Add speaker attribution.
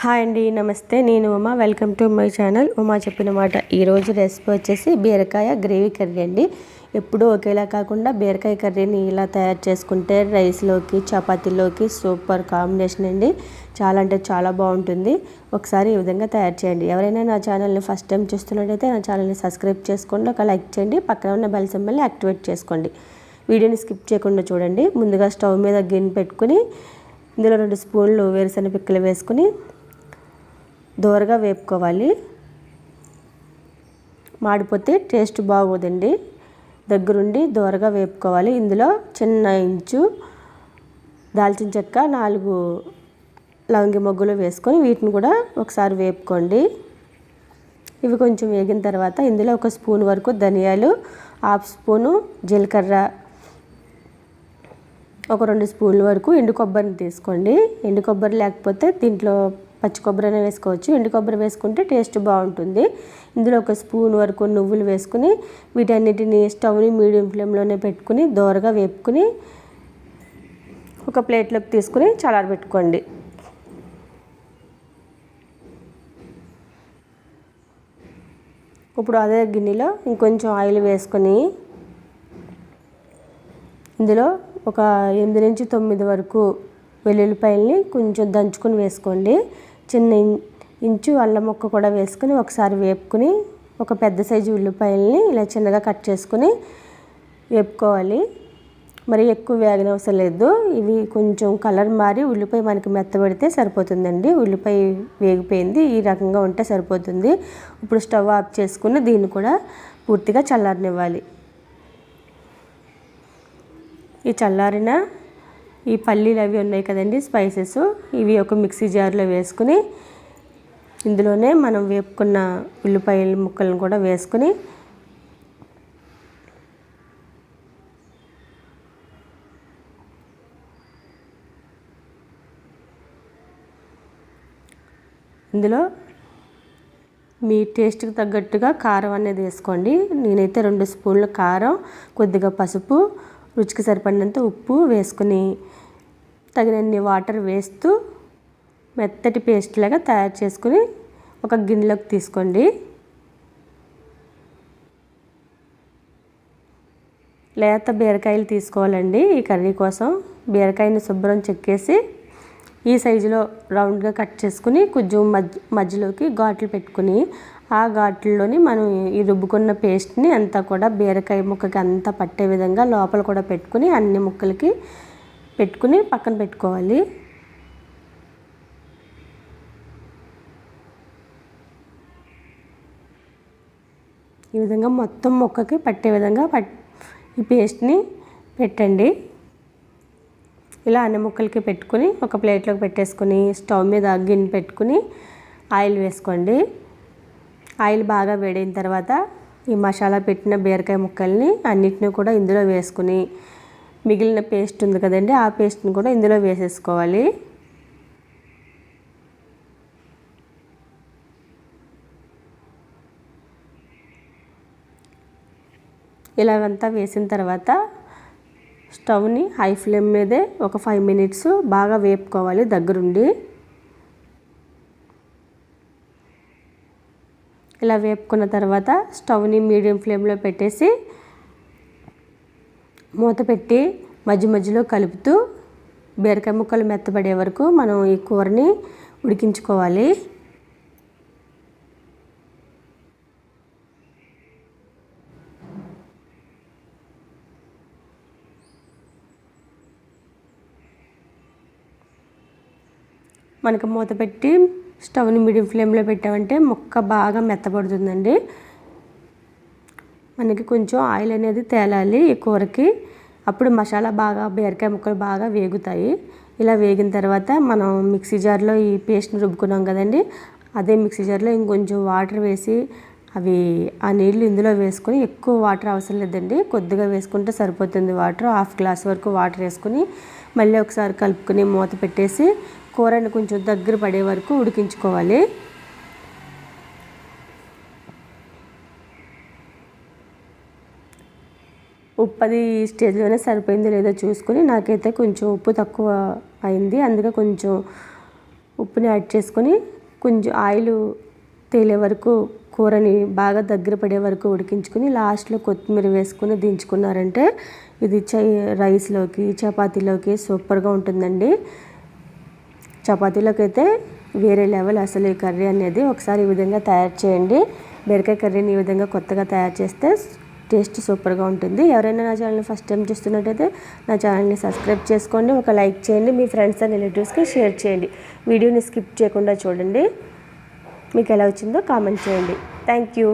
Speaker 1: Hi అండి నమస్తే. నేను Uma. Welcome to my channel. Uma చెప్పిన మాట ఈరోజు రెసిపీ వచ్చేసి బీరకాయ గ్రేవీ కర్రీ అండి. ఎప్పుడూ ఒకేలా కాకుండా బీరకాయ కర్రీని ఇలా తయారు చేసుకుంటే రైస్లోకి చపాతీలోకి సూపర్ కాంబినేషన్ అండి. చాలా అంటే చాలా బాగుంటుంది. ఒకసారి ఈ విధంగా తయారు చేయండి. ఎవరైనా నా ఛానల్ని ఫస్ట్ టైం చూస్తున్నట్టయితే నా ఛానల్ని సబ్స్క్రైబ్ చేసుకోండి ఒక లైక్ చేయండి పక్కన ఉన్న బెల్ సింబల్ని యాక్టివేట్ చేసుకోండి. వీడియోని స్కిప్ చేయకుండా చూడండి. ముందుగా స్టవ్ మీద గిన్నె పెట్టుకుని ఇందులో రెండు స్పూన్లు వేరుశనగ పిక్కలు వేసుకుని దోరగా వేపుకోవాలి. మాడిపోతే టేస్ట్ బాగోదండి. దగ్గరుండి దోరగా వేపుకోవాలి. ఇందులో చిన్న ఇంచు దాల్చిన చెక్క నాలుగు లవంగి మొగ్గులు వేసుకొని వీటిని కూడా ఒకసారి వేపుకోండి. ఇవి కొంచెం వేగిన తర్వాత ఇందులో ఒక స్పూన్ వరకు ధనియాలు హాఫ్ స్పూను జీలకర్ర ఒక రెండు స్పూన్ల వరకు ఎండు కొబ్బరిని తీసుకోండి. ఎండు కొబ్బరి లేకపోతే దీంట్లో పచ్చి కొబ్బరి వేసుకోవచ్చు. ఎండు కొబ్బరి వేసుకుంటే టేస్ట్ బాగుంటుంది. ఇందులో ఒక స్పూన్ వరకు నువ్వులు వేసుకుని వీటన్నిటిని స్టవ్ని మీడియం ఫ్లేమ్లోనే పెట్టుకుని దోరగా వేపుకుని ఒక ప్లేట్లోకి తీసుకుని చల్లారబెట్టుకోండి. ఇప్పుడు అదే గిన్నెలో ఇంకొంచెం ఆయిల్ వేసుకొని ఇందులో ఒక ఎనిమిది నుంచి తొమ్మిది వరకు వెల్లుల్లిపాయల్ని కొంచెం దంచుకొని వేసుకోండి. చిన్న ఇంచు అల్లం ముక్క కూడా వేసుకుని ఒకసారి వేపుకుని ఒక పెద్ద సైజు ఉల్లిపాయల్ని ఇలా చిన్నగా కట్ చేసుకుని వేపుకోవాలి. మరి ఎక్కువ వేగన అవసరం లేదు. ఇవి కొంచెం కలర్ మారి ఉల్లిపాయ మనకి మెత్తబడితే సరిపోతుందండి. ఉల్లిపాయ వేగిపోయింది. ఈ రకంగా ఉంటే సరిపోతుంది. ఇప్పుడు స్టవ్ ఆఫ్ చేసుకుని దీన్ని కూడా పూర్తిగా చల్లారనివ్వాలి. ఈ చల్లారిన ఈ పల్లీలు అవి ఉన్నాయి కదండి స్పైసెస్ ఇవి ఒక మిక్సీ జార్లో వేసుకుని ఇందులోనే మనం వేపుకున్న ఉల్లిపాయల ముక్కలను కూడా వేసుకుని ఇందులో మీ టేస్ట్కి తగ్గట్టుగా కారం అనేది వేసుకోండి. నేనైతే రెండు స్పూన్ల కారం కొద్దిగా పసుపు రుచికి సరిపడినంత ఉప్పు వేసుకుని తగినన్ని వాటర్ వేస్తూ మెత్తటి పేస్ట్ లాగా తయారు చేసుకుని ఒక గిన్నెలోకి తీసుకోండి. లేత బీరకాయలు తీసుకోవాలండి ఈ కర్రీ కోసం. బీరకాయని శుభ్రం చెక్కేసి ఈ సైజులో రౌండ్గా కట్ చేసుకుని కొంచెం మధ్య మధ్యలోకి ఘాట్లు పెట్టుకుని ఆ ఘాట్లలోని మనం ఈ రుబ్బుకున్న పేస్ట్ని అంతా కూడా బీరకాయ ముక్కకి అంతా పట్టే విధంగా లోపల కూడా పెట్టుకుని అన్ని ముక్కలకి పెట్టుకుని పక్కన పెట్టుకోవాలి. ఈ విధంగా మొత్తం ముక్కకి పట్టే విధంగా పట్ ఈ పేస్ట్ని పెట్టండి. ఇలా అన్ని ముక్కలకి పెట్టుకుని ఒక ప్లేట్లోకి పెట్టేసుకుని స్టవ్ మీద గిన్నె పెట్టుకుని ఆయిల్ వేసుకోండి. ఆయిల్ బాగా వేడైన తర్వాత ఈ మసాలా పెట్టిన బీరకాయ ముక్కల్ని అన్నిటిని కూడా ఇందులో వేసుకుని మిగిలిన పేస్ట్ ఉంది కదండి ఆ పేస్ట్ని కూడా ఇందులో వేసేసుకోవాలి. ఇలాగంతా వేసిన తర్వాత స్టవ్ని హై ఫ్లేమ్ మీదే ఒక ఫైవ్ మినిట్స్ బాగా వేపుకోవాలి దగ్గరుండి. ఇలా వేపుకున్న తర్వాత స్టవ్ని మీడియం ఫ్లేమ్లో పెట్టేసి మూత పెట్టి మధ్య మధ్యలో కలుపుతూ బీరకాయ ముక్కలు మెత్తబడే వరకు మనం ఈ కూరని ఉడికించుకోవాలి. మనకు మూత పెట్టి స్టవ్ని మీడియం ఫ్లేమ్లో పెట్టామంటే ముక్క బాగా మెత్తబడుతుందండి. మనకి కొంచెం ఆయిల్ అనేది తేలాలి ఈ కూరకి. అప్పుడు మసాలా బాగా బీరకాయ ముక్కలు బాగా వేగుతాయి. ఇలా వేగిన తర్వాత మనం మిక్సీ జార్లో ఈ పేస్ట్ని రుబ్బుకున్నాం కదండి. అదే మిక్సీ జార్లో ఇంకొంచెం వాటర్ వేసి అవి ఆ నీళ్ళు ఇందులో వేసుకొని ఎక్కువ వాటర్ అవసరం లేదండి. కొద్దిగా వేసుకుంటే సరిపోతుంది వాటర్. హాఫ్ గ్లాస్ వరకు వాటర్ వేసుకొని మళ్ళీ ఒకసారి కలుపుకొని మూత పెట్టేసి కూరని కొంచెం దగ్గర పడే వరకు ఉడికించుకోవాలి. ఉప్పు అది ఈ స్టేజ్లోనే సరిపోయిందో లేదో చూసుకొని నాకైతే కొంచెం ఉప్పు తక్కువ అయింది. అందుకే కొంచెం ఉప్పుని యాడ్ చేసుకొని కొంచెం ఆయిల్ తేలే వరకు కూరని బాగా దగ్గర పడే వరకు ఉడికించుకుని లాస్ట్లో కొత్తిమీర వేసుకుని దించుకున్నారంటే ఇది చై రైస్లోకి చపాతీలోకి సూపర్గా ఉంటుందండి. చపాతీలోకి అయితే వేరే లెవెల్ అసలు ఈ కర్రీ అనేది. ఒకసారి ఈ విధంగా తయారు చేయండి. బీరకాయ కర్రీని ఈ విధంగా కొత్తగా తయారు చేస్తే టేస్ట్ సూపర్గా ఉంటుంది. ఎవరైనా నా ఛానల్ని ఫస్ట్ టైం చూస్తున్నట్టయితే నా ఛానల్ని సబ్స్క్రైబ్ చేసుకోండి. ఒక లైక్ చేయండి. మీ ఫ్రెండ్స్ అండ్ రిలేటివ్స్కి షేర్ చేయండి. వీడియోని స్కిప్ చేయకుండా చూడండి. మీకు ఎలా వచ్చిందో కామెంట్ చేయండి. Thank you.